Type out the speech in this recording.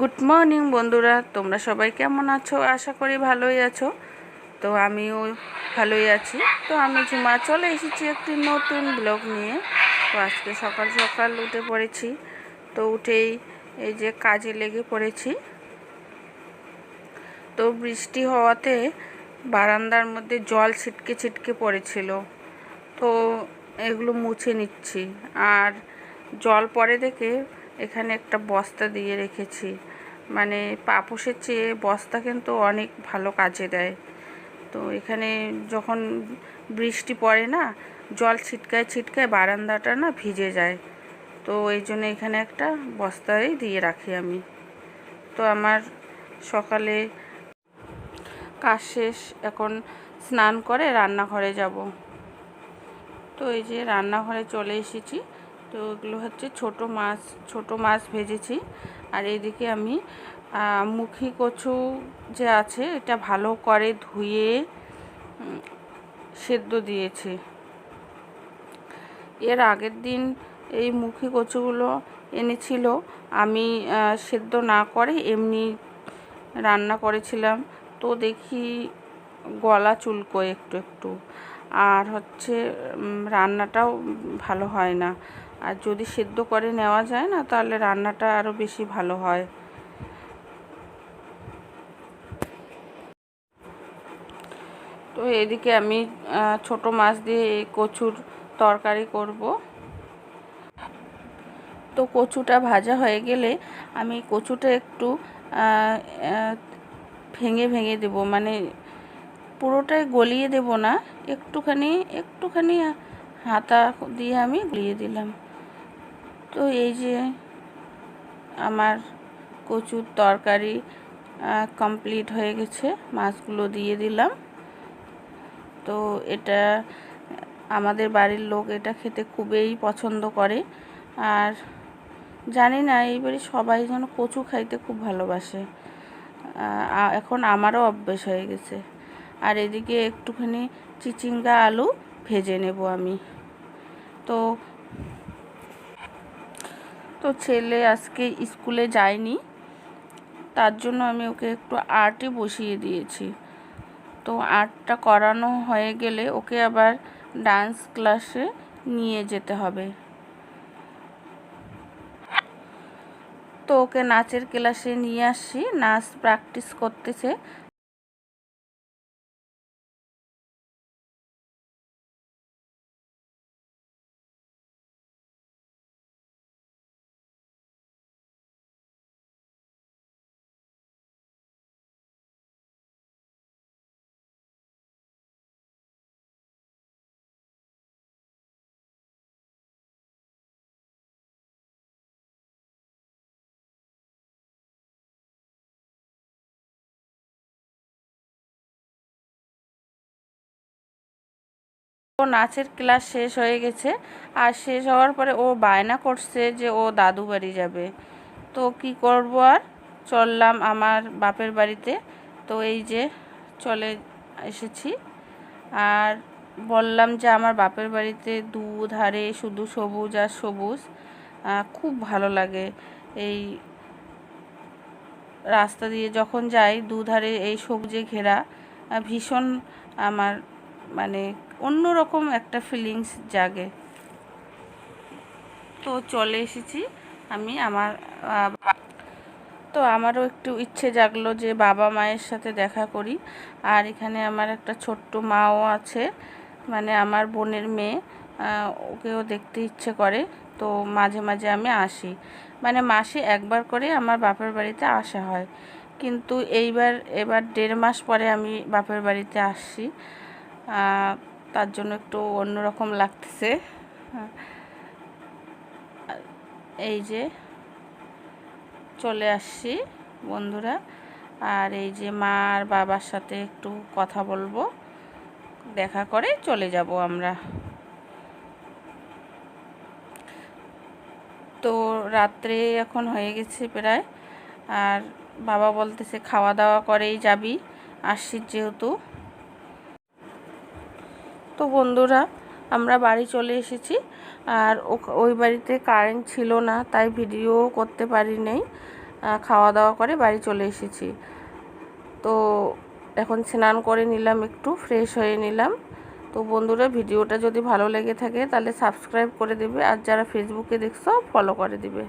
Good morning বন্ধুরা। তোমরা সবাই কেমন আছো? আশা করি ভালোই আছো। তো আমিও ভালোই আছি। তো আমি ঝুমা, চলে এসেছি একটি নতুন ব্লগ নিয়ে। তো আজকে সকাল সকাল উঠে পড়েছি। তো উঠেই এই যে কাজে লেগে পড়েছি। তো বৃষ্টি হওয়াতে বারান্দার মধ্যে জল ছিটকে ছিটকে পড়েছিল। তো এগুলো মুছে নিচ্ছি। আর জল পরে দেখে এখানে একটা বস্তা দিয়ে রেখেছি। মানে পাপোশের চেয়ে বস্তা কিন্তু অনেক ভালো কাজে দেয়। তো এখানে যখন বৃষ্টি পড়ে না, জল ছিটকায় ছিটকায় বারান্দাটা না ভিজে যায়। তো এই জন্য এখানে একটা বস্তায় দিয়ে রাখি আমি। তো আমার সকালে কাজ শেষ, এখন স্নান করে রান্নাঘরে যাব। তো এই যে রান্নাঘরে চলে এসেছি। তো এগুলো হচ্ছে ছোট মাছ ছোট মাছ ভেজেছি। আর এদিকে আমি মুখি কচু যে আছে, এটা ভালো করে ধুয়ে সেদ্ধ দিয়েছি। এর আগের দিন এই মুখি কচুগুলো এনেছিল। আমি সেদ্ধ না করে এমনি রান্না করেছিলাম। তো দেখি গলা চুলকোয় একটু একটু। আর হচ্ছে রান্নাটাও ভালো হয় না। আর যদি সেদ্ধ করে নেওয়া যায় না, তাহলে রান্নাটা আরও বেশি ভালো হয়। তো এদিকে আমি ছোট মাছ দিয়ে এই কচুর তরকারি করব। তো কচুটা ভাজা হয়ে গেলে আমি কচুটা একটু ভেঙে ভেঙে দেব। মানে পুরোটাই গলিয়ে দেব না, একটুখানি একটুখানি হাতা দিয়ে আমি গলিয়ে দিলাম। তো এই যে আমার কচুর তরকারি কমপ্লিট হয়ে গেছে। মাছগুলো দিয়ে দিলাম। তো এটা আমাদের বাড়ির লোক এটা খেতে খুবই পছন্দ করে। আর জানি না, এইবারে সবাই যেন কচু খাইতে খুব ভালোবাসে। এখন আমারও অভ্যেস হয়ে গেছে। আর এদিকে একটুখানি চিচিঙ্গা আলু ভেজে নেব আমি। তো তো ছেলে আজকে স্কুলে যায়নি, তার জন্য আমি ওকে একটু আর্টে বসিয়ে দিয়েছি। তো আর্টটা করানো হয়ে গেলে ওকে আবার ডান্স ক্লাসে নিয়ে যেতে হবে। তো ওকে নাচের ক্লাসে নিয়ে আসি নাচ প্র্যাকটিস করতেছে। ও নাচের ক্লাস শেষ হয়ে গেছে। আর শেষ হওয়ার পরে ও বায়না করছে যে ও দাদু বাড়ি যাবে। তো কি করব আর? চললাম আমার বাপের বাড়িতে। তো এই যে চলে এসেছি। আর বললাম যে আমার বাপের বাড়িতে দুধারে শুধু সবুজ আর সবুজ। খুব ভালো লাগে। এই রাস্তা দিয়ে যখন যাই দুধারে এই সবুজে ঘেরা। ভীষণ আমার মানে অন্যরকম একটা ফিলিংস জাগে। তো চলে এসেছি আমি আমার তো আমারও একটু ইচ্ছে জাগলো যে বাবা মায়ের সাথে দেখা করি। আর এখানে আমার একটা ছোট্ট মাও আছে মানে আমার বোনের মেয়ে ওকেও দেখতে ইচ্ছে করে। তো মাঝে মাঝে আমি আসি। মানে মাসে একবার করে আমার বাপের বাড়িতে আসা হয়। কিন্তু এইবার, এবার দেড় মাস পরে আমি বাপের বাড়িতে আসছি। তার জন্য একটু অন্যরকম লাগতেছে। এই যে চলে আসছি বন্ধুরা। আর এই যে মা আর বাবার সাথে একটু কথা বলব, দেখা করে চলে যাব আমরা। তো রাত্রে এখন হয়ে গেছে প্রায়। আর বাবা বলতেছে খাওয়া দাওয়া করেই যাবি আসছি যেহেতু। তো বন্ধুরা, আমরা বাড়ি চলে এসেছি। আর ওই বাড়িতে কারেন্ট ছিল না, তাই ভিডিও করতে পারি নেই খাওয়া দাওয়া করে বাড়ি চলে এসেছি। তো এখন স্নান করে নিলাম, একটু ফ্রেশ হয়ে নিলাম। তো বন্ধুরা, ভিডিওটা যদি ভালো লেগে থাকে, তাহলে সাবস্ক্রাইব করে দেবে। আর যারা ফেসবুকে দেখছ ফলো করে দিবে।